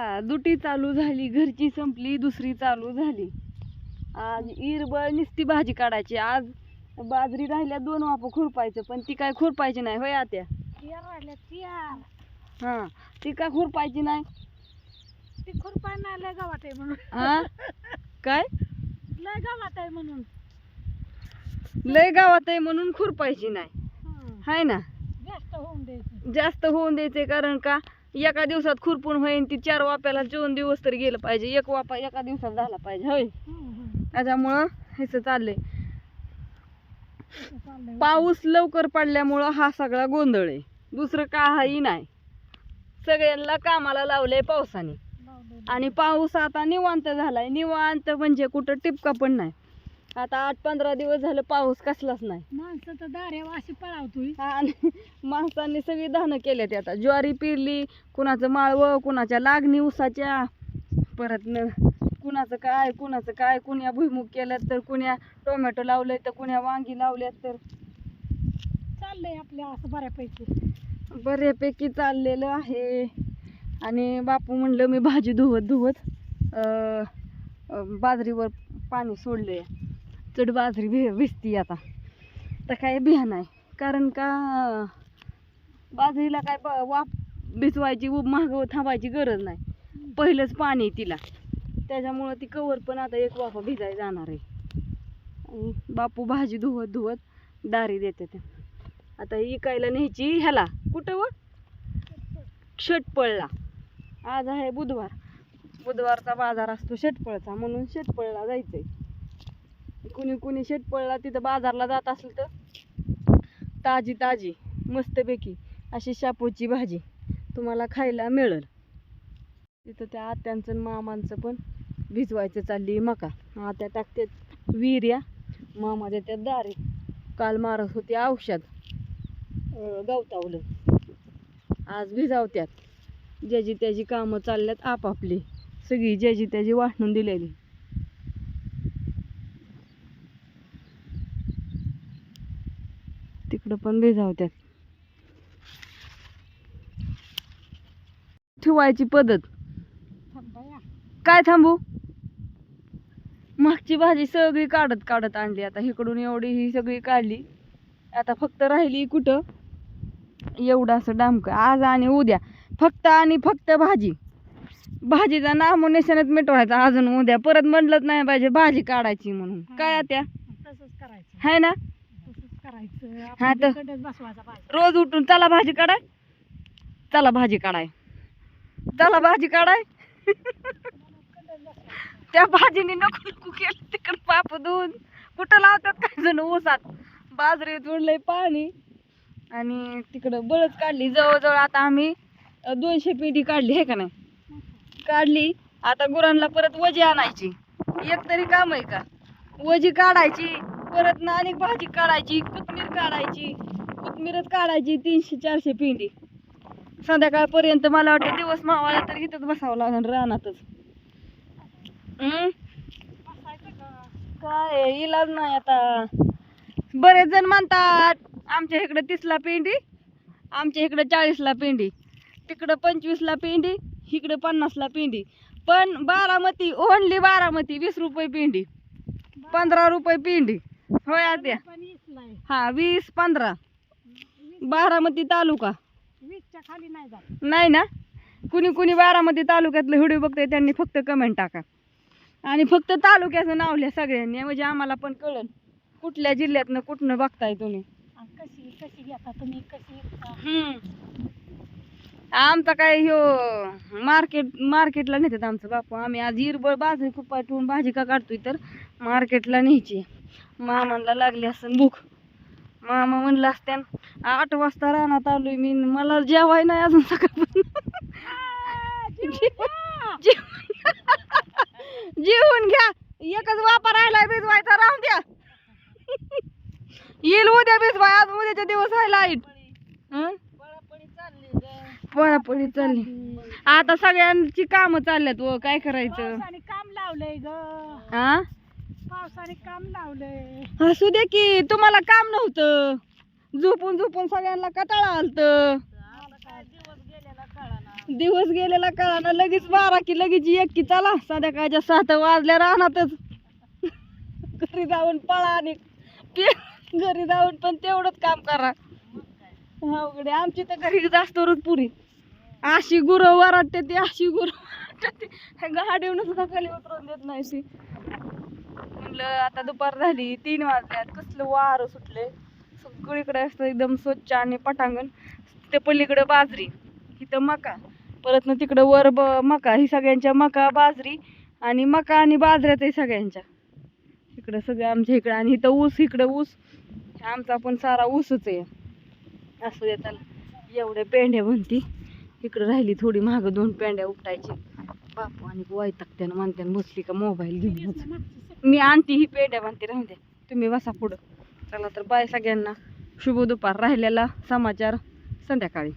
हा, दुटी चालू झाली घरची संपली दुसरी चालू झाली. आज इरबळ नुसती भाजी काढायची. आज बाजरी राहिल्या दोन वाप खुरपायचं पण ती काय खुरपायची नाही होय आत्या. हा ती काय खुरपायची नाही? ती खुरपायला लय गावात आहे म्हणून. हा काय? लय गावात आहे म्हणून. लय गावात आहे म्हणून खुरपायची नाही. हाय ना? जास्त होऊन द्यायचं. जास्त होऊन द्यायचे कारण का? एका दिवसात खुरपून होईन ती चार वाप्याला दोन दिवस तरी गेलं पाहिजे. एक वापा एका दिवसात झाला पाहिजे होय. त्याच्यामुळं ह्याचं चाललंय. पाऊस लवकर पडल्यामुळं हा सगळा गोंधळ आहे. दुसरं काही नाही. सगळ्यांना कामाला लावलंय पावसाने. आणि पाऊस आता निवांत झालाय. निवांत म्हणजे कुठं टिपका पण नाही. आता आठ पंधरा दिवस झालं पाऊस कसलाच नाही. माणसं तर दाऱ्यावर अशी पळावतोय. आणि माणसांनी सगळी धानं केल्यात आता. ज्वारी पेरली कुणाचं माळवं कुणाच्या लागणी उसाच्या परत न कुणाचं काय कुणाचं काय कुण्या भुईमुग केल्यात तर कुण्या टोमॅटो लावलंय तर कुण्या वांगी लावल्यात तर. चाललंय आपल्या असं बऱ्यापैकी. बऱ्यापैकी चाललेलं आहे. आणि बापू म्हणलं मी भाजी धुवत धुवत बाजरीवर पाणी सोडलंय. चढ बाजरी भि भिजती आता. तर काय बिहा नाही कारण का बाजरीला काय ब- वाफ भिजवायची व महाग थांबायची गरज नाही. पहिलंच पाणी तिला. त्याच्यामुळं ती कवर पण आता एक वाफा भिजाय जाणार आहे. आणि बापू भाजी धुवत धुवत दारी देते ते. आता इकायला न्यायची. ह्याला कुठं व? षटपळला आज आहे बुधवार. बुधवारचा बाजार असतो षटपळचा म्हणून षटपळला जायचंय. कुणी कुणी षटपळला तिथं बाजारला जात असलं तर? ताजी ताजी मस्तपैकी अशी शापूची भाजी तुम्हाला खायला मिळेल. तिथं त्या आत्यांचं मामांचं पण भिजवायचं चालली मका. आत्या टाकतात विर्या मामा देतात दारे. काल मारत होती औषध गवतावलं. आज भिजावत्यात. ज्याची त्याची कामं चालल्यात आपापली. सगळी ज्याची त्याची वाटून दिलेली तिकडं पण भिजावत्यात. ठेवायची पद्धत. काय थांबू? मागची भाजी सगळी काढत काढत आणली. आता इकडून एवढी ही सगळी काढली. आता फक्त राहिली कुठं? एवढं असं डामकं. आज आणि उद्या. फक्त आणि फक्त भाजी. भाजीचा नामो निशाणच मिटवायचा अजून उद्या. परत म्हणलंच नाही पाहिजे भाजी काढायची म्हणून. काय त्या तसंच करायचं. हाय ना? करायचं? हा आपण तर. तिकडंच बसवायचा पाहिजे. रोज उठून चला भाजी काढाय. चला भाजी काढाय. चला भाजी काढाय. त्या भाजीने नको नको केलं तिकडं पाप धुवून. कुठं लावतात काय जण ऊसात. बाजरी जोडलंय पाणी. आणि तिकडं बळच काढली. जवळजवळ आता आम्ही अं, दोनशे पेटी काढली हे का नाही? काढली. आता गुरांना परत वजी आणायची. एक तरी काम आहे का? वजी काढायची. परत ना आणि भाजी काढायची कोथमीर काढायची. कोथमीरच काढायची तीनशे चारशे पिंडी. संध्याकाळपर्यंत मला वाटतं दिवस मावाला तर इथंच बसावं लागेल रानातच. काय इलाज नाही आता. बरेच जण म्हणतात आमच्या इकडं तीसला पेंडी आमच्या इकडं चाळीसला पेंडी तिकडं पंचवीसला पेंडी इकडं पन्नासला पेंडी. पण बारामती ओनली बारामती वीस रुपये पेंडी पंधरा रुपये पेंडी. होय आत्या. हा वीस पंधरा. बारामती तालुका. वीसच्या खाली नाही जात. नाही ना? कुणी कुणी बारामती तालुक्यातलं व्हिडिओ बघते त्यांनी फक्त कमेंट टाका. आणि फक्त तालुक्याचं नाव लिहा सगळ्यांनी म्हणजे आम्हाला पण कळेल. कुठल्या जिल्ह्यातनं कुठनं बघताय तुम्ही? कशी कशी घेता तुम्ही कशी. आमचा काय ह्यो मार्केट मार्केटला नेतात आमचं बापू. आम्ही आज इरबळ बाजरी खूप ठेवून भाजी का काढतोय तर मार्केटला न्यायची. मामाला लागली असं भूक. मामा म्हणलं असत्यान आठ वाजता रानात आलोय मी मला जेवाय नाही अजून सकाळपासून जेवून घ्या. एकच वापर राहिलाय भिजवायचा राहून द्या. येईल उद्या भिजवाय आज उद्याच्या दिवस आहे लाइट. पळापळी चालली. आता सगळ्यांची कामं चालल्यात व काय करायचं? काम लावलंय ग. हा पावसाने काम लावलंय. असू दे की तुम्हाला काम नव्हतं. झोपून झोपून सगळ्यांना कटाळा आलत. दिवस गेलेला कळाना. लगेच बारा की लगेच एक की चला संध्याकाळच्या सात वाजल्या राहणारच घरी जाऊन पळा आणि पे- घरी जाऊन पण तेवढंच काम करा. अवघडे. आमची तर घरी जास्त रोज पुरी. अशी गुरं वराटते ती अशी गुरं वराटते सुद्धा खाली उतरवून देत नाही ती? म्हणलं आता दुपार झाली तीन वाजल्यात. कसलं वारं सुटले सगळीकडे असतं एकदम स्वच्छ आणि पटांगण. तिथे पलीकडं बाजरी इथं मका. परत ना तिकडं वर ब मका. ही सगळ्यांच्या मका बाजरी आणि मका आणि बाजऱ्यात आहे सगळ्यांच्या. इकडं सगळं आमच्या इकडं आणि इथं ऊस इकडं ऊस. आमचा पण सारा ऊसच आहे. असं येताना एवढ्या पेंड्या म्हणती. इकडं राहिली थोडी मागं दोन पेंड्या उपटायची. बापू आणि वैतागत्यानं म्हणत्यानं बसली का मोबाईल घेऊन मी आणते ही पेंड्या म्हणते राहू द्या तुम्ही बसा पुढं. चला तर बाय सगळ्यांना. शुभ दुपार. राहिलेला समाचार संध्याकाळी.